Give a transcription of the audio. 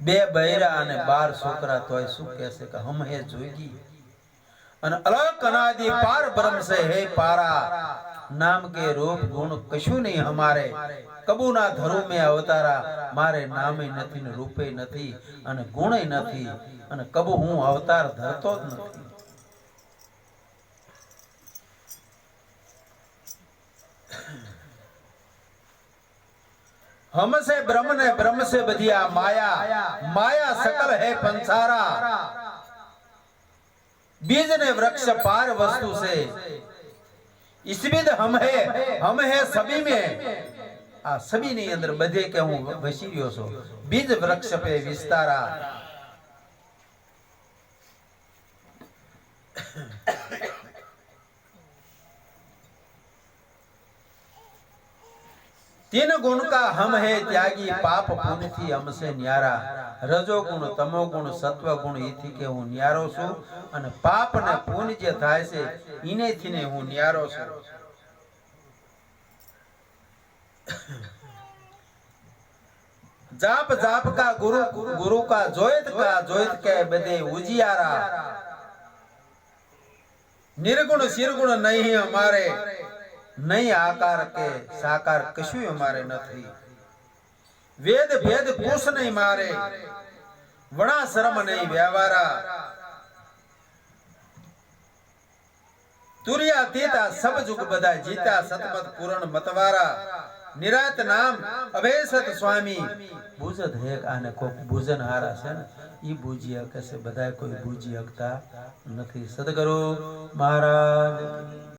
બે બૈરા અને બાર છોકરા તોય શું કહેશે કે હમ હે જોગી? અને અલગ અનાદિ પાર બ્રહ્મ સે હે પારા. નામ કે રૂપ ગુણ કશું નહીં હમારે કબૂના ધરું મેં અવતારા. મારે નામે નથી ને રૂપે નથી અને ગુણે નથી અને કબુ હું અવતાર ધરતો જ નથી. હમસે બ્રહ્મ ને બ્રહ્મ સે બધી આ માયા માયા સકલ હે પંસારા બીજ ને વૃક્ષ પાર વસ્તુ છે ઈસવિદ હમ હે હમ હે સભી મે આ સભી ની અંદર બધે કે હું વસી ગયો છું બીજ વૃક્ષ પે વિસ્તારા તીન ગુણ કા હમ હે ત્યાગી, પાપ પુનથી હમસે ન્યારા. રજો ગુણ તમો ગુણ સત્વ ગુણ એથી કે હું ન્યારો છું અને પાપ ને પુન જે થાય છે ઈને થીને હું ન્યારો છું. જાપ જાપ કા ગુરુ ગુરુ કા જોયત કા જોયત કે બધે ઉજિયારા. નિર્ગુણ સિરગુણ નહીં અમારે. નહીં આકાર કે સાકાર કશું અમારે નથી. વેદ ભેદ કુશ નહીં મારે. વણા શરમ નહીં વ્યવહારા. તુર્યા તેતા સબ જુગ બધા જીતા સતમત પૂરણ મતવારા. નિરાત નામ અભેસત સ્વામી. બુજત હે આને કોક ભુજન હારા છે ને, ઈ બુજી હકે છે બધા કોઈ ભૂજી હકતા નથી. સદગુરુ મહારાજ.